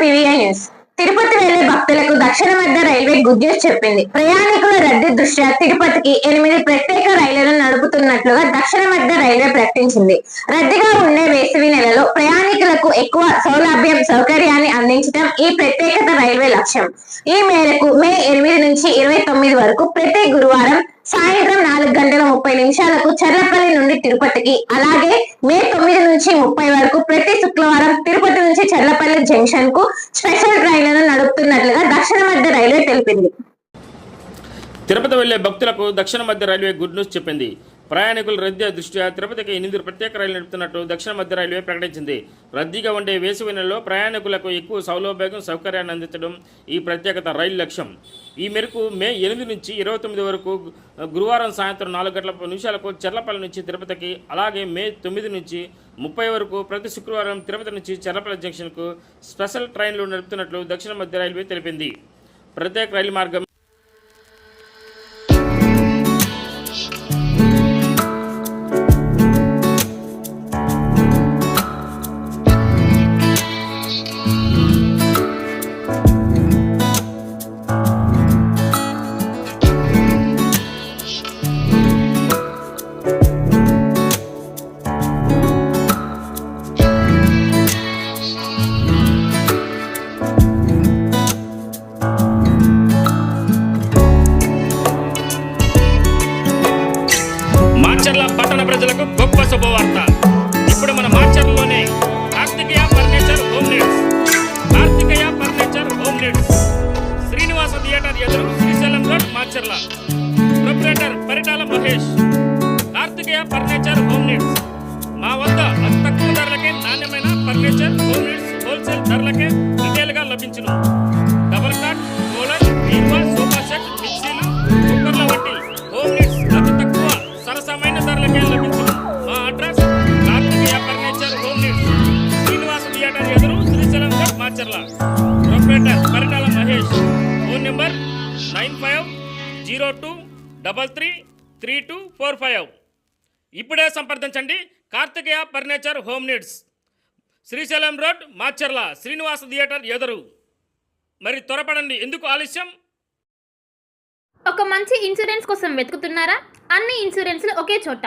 PVI news Tirupati వెళ్ళే భక్తులకు దక్షిణ మధ్య రైల్వే గుడ్ న్యూస్ చెప్పింది. ప్రయాణికుల రద్దీ దృష్ట్యా తిరుపతికి ఎనిమిది ప్రత్యేక రైళ్ళను నడుపుతున్నట్లుగా దక్షిణ మధ్య రైల్వే ప్రకటించింది. రద్దీగా ఉండే వేసవి నెలలో ప్రయాణికులకు ఎక్కువ సౌలభ్యం సౌకర్యాన్ని అందించడం ఈ ప్రత్యేకత రైల్వే లక్ష్యం. ఈ మేరకు మే ఎనిమిది నుంచి ఇరవై తొమ్మిది వరకు ప్రతి గురువారం సాయంత్రం నాలుగు గంటల ముప్పై నిమిషాలకు చర్లపల్లి నుండి తిరుపతికి. అలాగే మే తొమ్మిది నుంచి ముప్పై వరకు ప్రతి శుక్రవారం తిరుపతి నుంచి చర్లపల్లి జంక్షన్కు స్పెషల్ ట్రైన్లను నడుపుతున్నట్లుగా దక్షిణ మధ్య రైల్వే తెలిపింది. తిరుపతి వెళ్ళే భక్తులకు దక్షిణ మధ్య రైల్వే గుడ్ న్యూస్ చెప్పింది. ప్రయాణికుల రద్దీ దృష్ట్యా తిరుపతికి ఎనిమిది ప్రత్యేక రైలు నడుపుతున్నట్టు దక్షిణ మధ్య రైల్వే ప్రకటించింది. రద్దీగా ఉండే వేసవి నెలలో ప్రయాణికులకు ఎక్కువ సౌలభ్యం సౌకర్యాన్ని అందించడం ఈ ప్రత్యేకత రైలు లక్ష్యం. ఈ మేరకు మే ఎనిమిది నుంచి ఇరవై తొమ్మిది వరకు గురువారం సాయంత్రం నాలుగు గంటల నిమిషాలకు చెర్లపల్లి నుంచి తిరుపతికి అలాగే మే తొమ్మిది నుంచి ముప్పై వరకు ప్రతి శుక్రవారం తిరుపతి నుంచి చెర్లపల్లి జంక్షన్కు స్పెషల్ ట్రైన్లు నడుపుతున్నట్లు దక్షిణ మధ్య రైల్వే తెలిపింది. ప్రత్యేక రైలు మార్గం మాచర్ల పట్టణ ప్రజలకు గొప్ప శుభవార్త. ఇప్పుడు మన మాచర్లలోనే Karthikeya furniture home needs Karthikeya furniture home needs Srinivasa theatre ఎదురు Srisailam road Macherla proprietor Paritala Mahesh. Karthikeya furniture home needs మా వద్ద అతి తక్కువ ధరలకే నాణ్యమైన ఫర్నిచర్ హోమ్ నీడ్స్ హోల్సేల్ ధరలకే రిటైల్గా లభించును. Srisailam proprietor Paritala Mahesh phone number nine five zero two double three three two four five ఇప్పుడే సంప్రదించండి. Karthikeya furniture home needs. Srisailam road Macherla Srinivasa theatre ఎదురు. మరి త్వరపడండి. ఎందుకు ఆలస్యం? ఒక మంచి ఇన్సూరెన్స్ కోసం వెతుకుతున్నారా? అన్ని ఇన్సూరెన్స్లు ఒకే చోట.